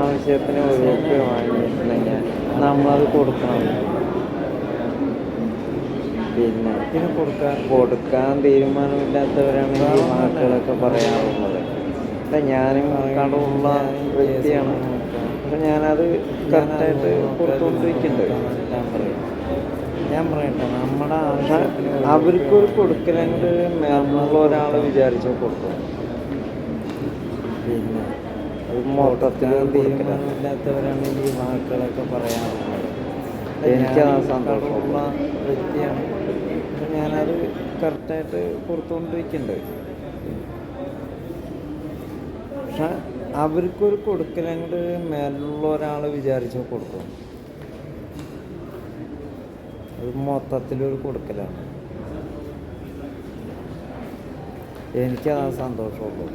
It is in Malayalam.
ആവശ്യത്തിന് ഒരു റുപ്യ വാങ്ങിയിട്ടുണ്ടെങ്കിൽ നമ്മളത് കൊടുക്കണം. പിന്നെ പിന്നെ കൊടുക്കാൻ കൊടുക്കാൻ തീരുമാനമില്ലാത്തവരാണ് ഈ വാക്കുകളൊക്കെ പറയാറുള്ളത്. അപ്പം ഞാനും കടമുള്ള വ്യക്തിയാണ്. അപ്പം ഞാനത് കറക്റ്റായിട്ട് കൊടുത്തുകൊണ്ടിരിക്കുന്നുണ്ട് ഞാൻ പറയും. ഞാൻ പറയട്ടെ നമ്മുടെ അവർക്കൊരു കൊടുക്കലെങ്കിൽ മേർമുള്ള ഒരാൾ വിചാരിച്ചു കൊടുക്കും. പിന്നെ മൊത്തത്തിൽ തീരുമാനമില്ലാത്തവരാണ് ഈ വാക്കുകളൊക്കെ പറയാറുള്ളത്. എനിക്കതാ സന്തോഷമുള്ള വ്യക്തിയാണ്. പക്ഷെ ഞാനത് കറക്റ്റായിട്ട് കൊടുത്തുകൊണ്ടിരിക്കുന്നുണ്ട് പക്ഷെ അവർക്കൊരു കൊടുക്കലെങ്കിൽ മേലുള്ള ഒരാൾ വിചാരിച്ച കൊടുക്കും. അത് മൊത്തത്തിലൊരു കൊടുക്കലാണ്. എനിക്കതാ സന്തോഷമുള്ളൂ